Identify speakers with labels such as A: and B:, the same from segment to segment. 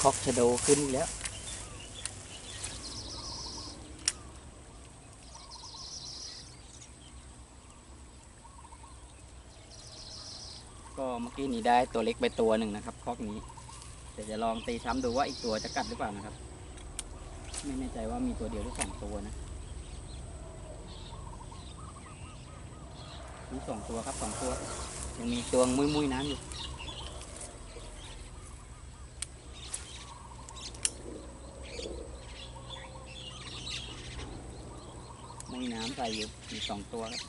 A: คอกชะโดขึ้นแล้ว ก็เมื่อกี้นี้ได้ตัวเล็กไปตัวหนึ่งนะครับ คอกนี้เดี๋ยวจะลองตีซ้ำดูว่าอีกตัวจะกัดหรือเปล่านะครับ ไม่แน่ใจว่ามีตัวเดียวหรือสองตัวนะมีสองตัวครับสองตัว ยังมีตัวมุ้ยมุ้ยๆน้ำอยู่ มุ้ยน้ำ ใส่อยู่มีสองตัวครับ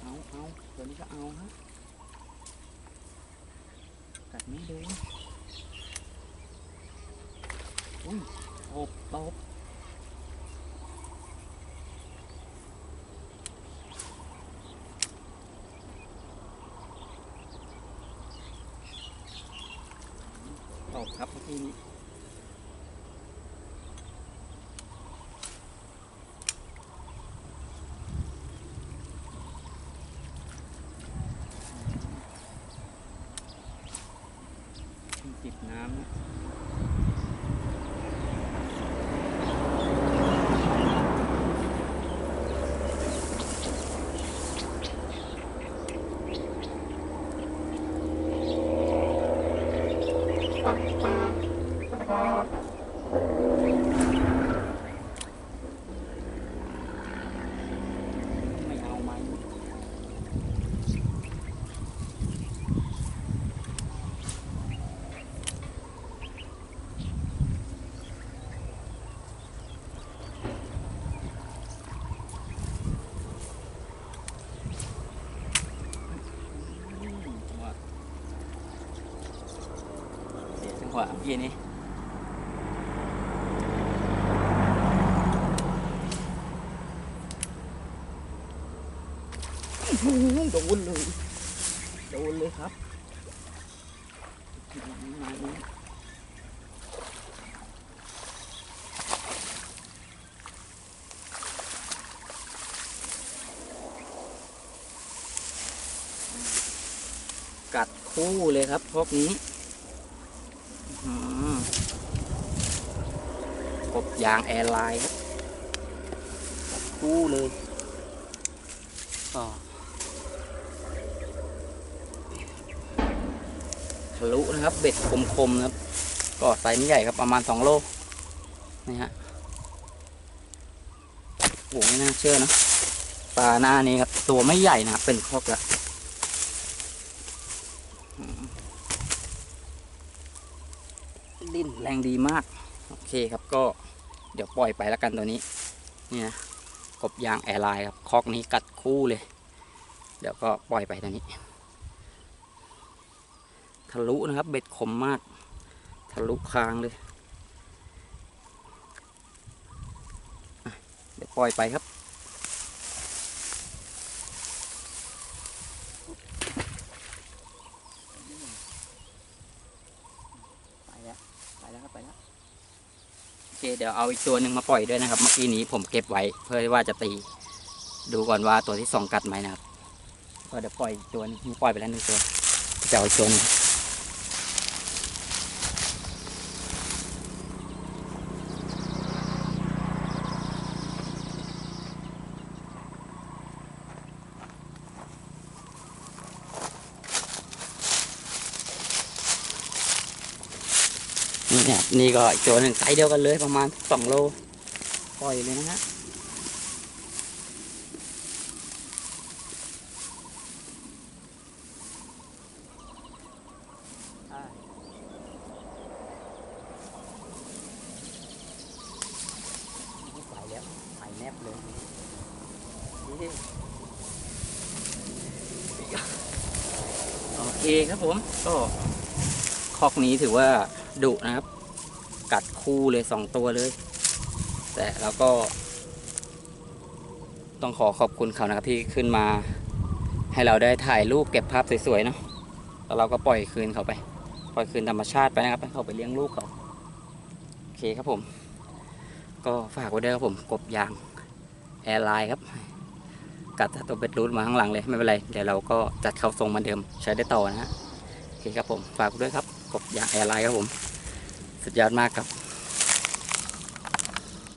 A: เอาเอาตัวนี้ก็เอาฮะกัดไม่โดนอุ้ยตบตบ ตบครับเมื่อกี้นี้จิบน้ำนะไม่เอาไหม จังหวะเสียจังห วะเมื่อกี้นี้โดนเลยโดนเลยครับมานี้กัดคู่เลยครับพวกนี้ กบยางแอร์ไลน์ครับกัดคู่เลยก็ทะลุนะครับ เบ็ดคมๆนะครับก็ไซส์ไม่ใหญ่ครับประมาณสองโลนี่ฮะโอ้ไม่น่าเชื่อนะปลาหน้านี้ครับ ตัวไม่ใหญ่นะครับเป็นคอกละ ดิ้น แรงดีมาก โอเคครับก็เดี๋ยวปล่อยไปแล้วกันตัวนี้นี่นะกบยางแอร์ไลน์ครับคอกนี้กัดคู่เลย เดี๋ยวก็ปล่อยไปตัวนี้ ทะลุนะครับเบ็ดคมมาก ทะลุคางเลยเดี๋ยวปล่อยไปครับ ไปแล้วไปแล้วครับไปแล้วโอ เคเดี๋ยวเอาอีกตัวหนึ่งมาปล่อยด้วยนะครับ เมื่อกี้นี้ผมเก็บไว้เพื่อว่าจะตี ดูก่อนว่าตัวที่สองกัดไหมนะครับ ก็เดี๋ยวปล่อยอีกตัวหนึงปล่อยไปแล้วหนึ่งตัวจะเอาอีกตัวหนึง นี่คนี่ก็อีกตัวหนึ่งไซส์เดียวกันเลยประมาณสองโลปล่อยเลยนะฮะโอเคครับผมก็คอกนี้ถือว่า ดุนะครับ กัดคู่เลยสองตัวเลย แต่เราก็ ต้องขอขอบคุณเขานะครับที่ขึ้นมา ให้เราได้ถ่ายรูปเก็บภาพสวยๆเนาะแล้วเราก็ปล่อยคืนเขาไป ปล่อยคืนธรรมชาติไปนะครับให้เขาไปเลี้ยงลูกเขาโอเคครับผม ก็ฝากไว้ด้วยครับผมกบยางแอร์ไลน์ครับกัดตัวเบ็ดรูดมาข้างหลังเลยไม่เป็นไร เดี๋ยวเราก็จัดเข้าทรงเหมือนเดิมใช้ได้ต่อนะฮะโอเคครับผม ฝากไว้ด้วยครับกบยางแอร์ไลน์ครับผม สุดยอดมากครับ